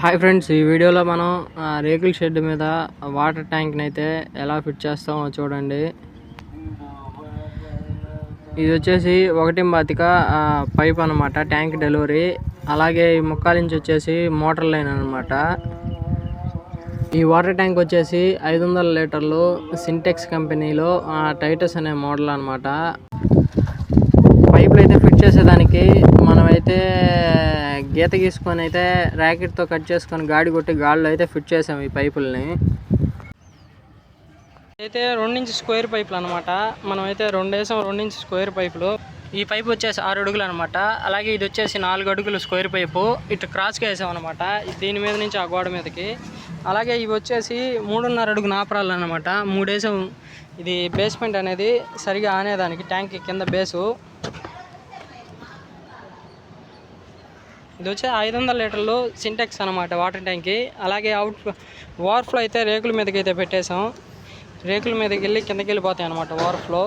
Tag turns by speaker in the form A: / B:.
A: Hi friends ఈ వీడియోలో మనం రేకుల షెడ్ మీద వాటర్ ట్యాంక్ని అయితే ఎలా ఫిట్ చేస్తామో చూడండి. ఇది వచ్చేసి ఒకటి బాతిక పైప్ అనమాట ట్యాంక్ డెలివరీ. అలాగే ఈ ముక్కాల నుంచి వచ్చేసి మోటార్ లైన్ అనమాట ఈ వాటర్ ట్యాంక్ వచ్చేసి ఐదు వందల లీటర్లు సింటెక్స్ కంపెనీలో టైటస్ అనే మోడల్ అనమాట పైపులు అయితే ఫిట్ చేసేదానికి గీత గీసుకొని అయితే ర్యాకెట్తో కట్ చేసుకొని గాడి కొట్టి గాడిలో అయితే ఫిట్ చేసాము ఈ పైపుల్ని. అయితే రెండించి స్క్వేర్ పైపులు అనమాట మనం అయితే రెండు వేసాం రెండించి స్క్వేర్ పైపులు. ఈ పైపు వచ్చేసి ఆరు అడుగులు అనమాట అలాగే ఇది వచ్చేసి నాలుగు అడుగులు స్క్వేర్ పైపు. ఇటు క్రాస్గా వేసాం అనమాట దీని మీద నుంచి ఆ గోడ మీదకి. అలాగే ఇవి వచ్చేసి మూడున్నర అడుగు నాపరాలు అనమాట మూడు ఇది బేస్మెంట్ అనేది సరిగా ఆనేదానికి ట్యాంక్ కింద బేసు. ఇది వచ్చి ఐదు వందల లీటర్లు సింటెక్స్ అనమాట వాటర్ ట్యాంక్కి అలాగే అవుట్ ఓవర్ఫ్లో అయితే రేకుల మీదకి అయితే పెట్టేసాం రేకుల మీదకి వెళ్ళి కిందకి వెళ్ళిపోతాయి అనమాట ఓవర్ఫ్లో